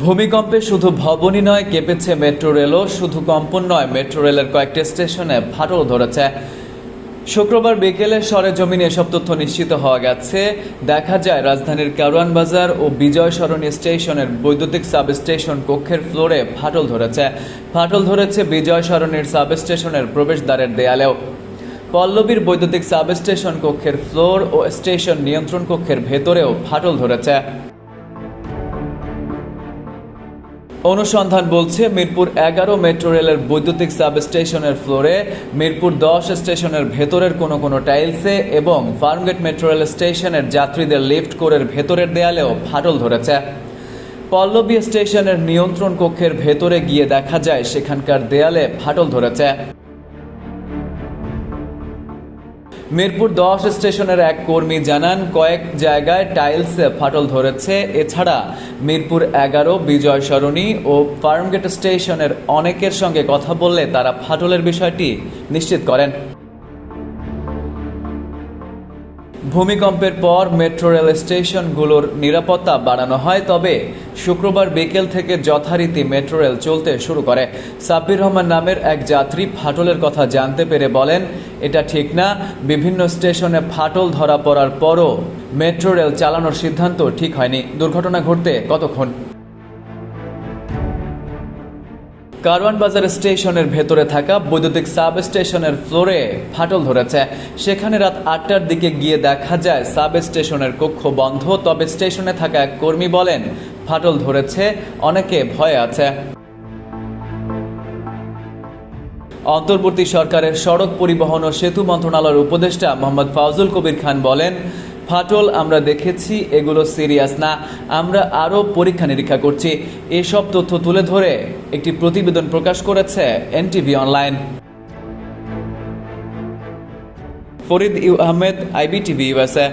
ভূমিকম্পে শুধু ভবনই নয়, কেঁপেছে মেট্রো রেলও, শুধু কম্পন নয়, মেট্রো রেলের কয়েকটি স্টেশনে ফাটল ধরেছে। শুক্রবার বিকেলে সরেজমিনে এসব তথ্য নিশ্চিত হওয়া গেছে। দেখা যায়, রাজধানীর কারওয়ান বাজার ও বিজয় সরণী স্টেশনের বৈদ্যুতিক সাবস্টেশন কক্ষের ফ্লোরে ফাটল ধরেছে। ফাটল ধরেছে বিজয় সরণীর সাবস্টেশনের প্রবেশদ্বারের দেয়ালেও। পল্লবীর বৈদ্যুতিক সাবস্টেশন কক্ষের ফ্লোর ও স্টেশন নিয়ন্ত্রণ কক্ষের ভেতরেও ফাটল ধরেছে। অনুসন্ধান বলছে, মিরপুর এগারো মেট্রো রেলের বৈদ্যুতিক সাব স্টেশনের ফ্লোরে, মিরপুর দশ স্টেশনের ভেতরের কোনো কোনো টাইলসে এবং ফার্মগেট মেট্রো রেল স্টেশনের যাত্রীদের লিফট কোরের ভেতরের দেয়ালেও ফাটল ধরেছে। পল্লবী স্টেশনের নিয়ন্ত্রণ কক্ষের ভেতরে গিয়ে দেখা যায়, সেখানকার দেয়ালে ফাটল ধরেছে। মিরপুর দশ স্টেশনের এক কর্মী জানান, কয়েক জায়গায় টাইলসে ফাটল ধরেছে। এছাড়া মিরপুর এগারো বিজয় সরণী ও ফার্মগেট স্টেশনের অনেকের সঙ্গে কথা বললে তারা ফাটলের বিষয়টি নিশ্চিত করেন। ভূমিকম্পের পর মেট্রো রেল স্টেশনগুলোর নিরাপত্তা বাড়ানো হয়, তবে শুক্রবার বিকেল থেকে যথারীতি মেট্রো রেল চলতে শুরু করে। সাব্বির রহমান নামের এক যাত্রী ফাটলের কথা জানতে পেরে বলেন, এটা ঠিক না। বিভিন্ন স্টেশনে ফাটল ধরা পড়ার পরও মেট্রো রেল চালানোর সিদ্ধান্ত ঠিক হয়নি। দুর্ঘটনা ঘটতে কতক্ষণ? কারওয়ান বাজার স্টেশনের ভেতরে থাকা বৈদ্যুতিক সাব স্টেশনের ফ্লোরে ফাটল ধরেছে। সেখানে রাত আটটার দিকে গিয়ে দেখা যায় সাব স্টেশনের কক্ষ বন্ধ, তবে স্টেশনে থাকা এক কর্মী বলেন ফাটল ধরেছে, অনেকে ভয়ে আছে। অন্তর্বর্তী সরকারের সড়ক পরিবহন ও সেতু মন্ত্রণালয়ের উপদেষ্টা মোহাম্মদ ফাউজুল কবির খান বলেন, ফাটল আমরা দেখেছি, এগুলো সিরিয়াস না। আমরা আরও পরীক্ষা নিরীক্ষা করছি। এসব তথ্য তুলে ধরে একটি প্রতিবেদন প্রকাশ করেছে NTV online. Farid U Ahmed, IBTV USA